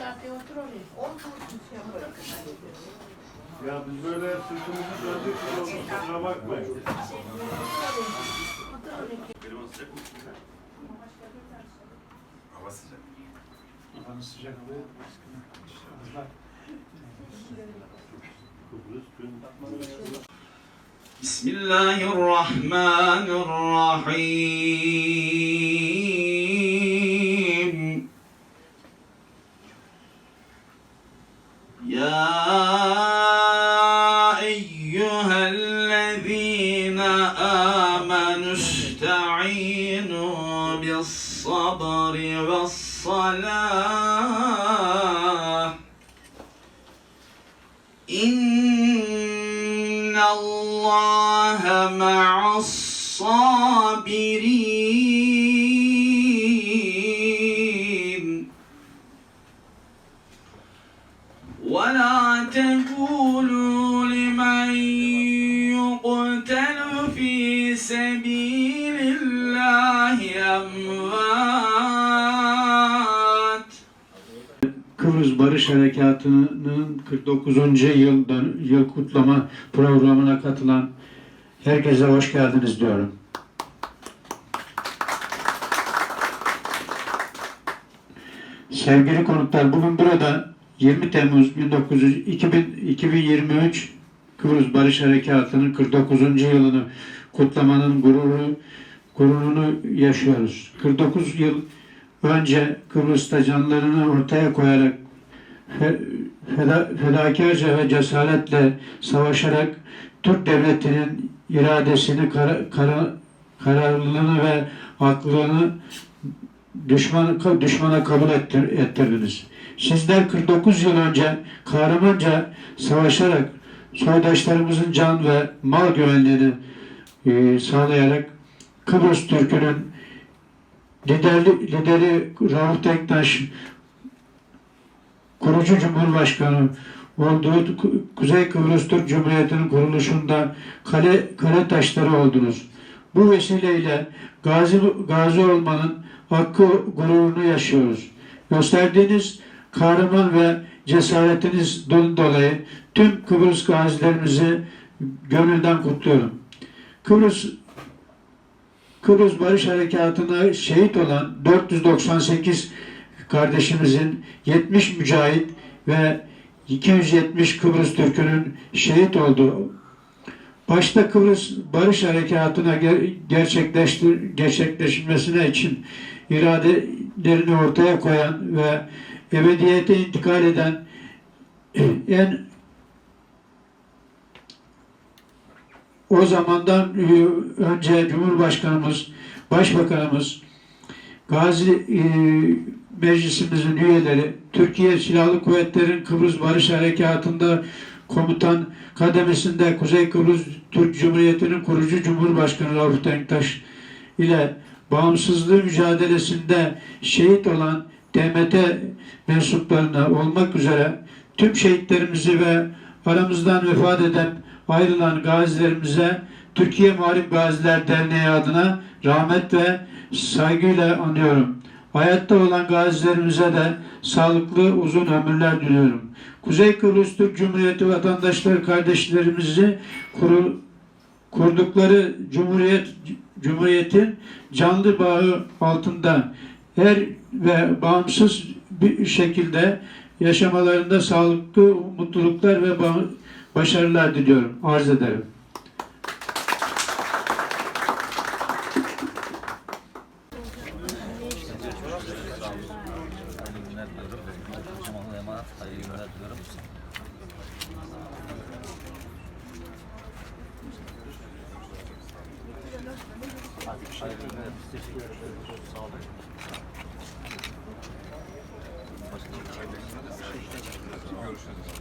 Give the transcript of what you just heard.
Otur oraya. Ya biz böyle sırtımızı döndük kusura bakmayın. Benim sıcak mı? Hava sıcak. Havanın fazla. Kıbrıs أيها الذين آمنوا استعينوا بالصبر والصلاة. إن الله مع الصابرين. ولا تقولوا Kıbrıs Barış Harekatı'nın 49. yıl, yıl kutlama programına katılan herkese hoş geldiniz diyorum. Sevgili konuklar, bugün burada 20 Temmuz 1900, 2000, 2023 Kıbrıs Barış Harekatı'nın 49. yılını kutlamanın gururu, gururunu yaşıyoruz. 49 yıl önce Kıbrıs'ta canlarını ortaya koyarak fe- feda, fedakarca ve cesaretle savaşarak Türk devletinin iradesini, kara, kara- kararlılığını ve haklılığını düşman, düşmana kabul ettir, ettirdiniz. Sizler 49 yıl önce kahramanca savaşarak soydaşlarımızın can ve mal güvenliğini e, sağlayarak Kıbrıs Türk'ünün lideri, lideri Rauf Denktaş kurucu Cumhurbaşkanı olduğu Ku- Kuzey Kıbrıs Türk Cumhuriyeti'nin kuruluşunda kale, kale taşları oldunuz. Bu vesileyle gazi, gazi olmanın hakkı gururunu yaşıyoruz. Gösterdiğiniz kahraman ve cesaretiniz dolayı tüm Kıbrıs gazilerimizi gönülden kutluyorum. Kıbrıs Kıbrıs Barış Harekatı'na şehit olan 498 kardeşimizin 70 mücahit ve 270 Kıbrıs Türk'ünün şehit olduğu başta Kıbrıs Barış Harekatı'na ger- gerçekleştir gerçekleşmesine için iradelerini ortaya koyan ve ebediyete intikal eden en o zamandan e, önce Cumhurbaşkanımız, Başbakanımız, Gazi e, Meclisimizin üyeleri, Türkiye Silahlı Kuvvetleri'nin Kıbrıs Barış Harekatı'nda komutan kademesinde Kuzey Kıbrıs Türk Cumhuriyeti'nin kurucu Cumhurbaşkanı Rauf Denktaş ile bağımsızlığı mücadelesinde şehit olan DMT mensuplarına olmak üzere tüm şehitlerimizi ve aramızdan vefat eden ayrılan gazilerimize Türkiye Muharip Gaziler Derneği adına rahmet ve saygıyla anıyorum. Hayatta olan gazilerimize de sağlıklı uzun ömürler diliyorum. Kuzey Kıbrıs Türk Cumhuriyeti vatandaşları kardeşlerimizi kuru, kurdukları Cumhuriyet Cumhuriyetin canlı bağı altında her ve bağımsız bir şekilde yaşamalarında sağlıklı mutluluklar ve başarılar diliyorum. Arz ederim. Görüşürüz.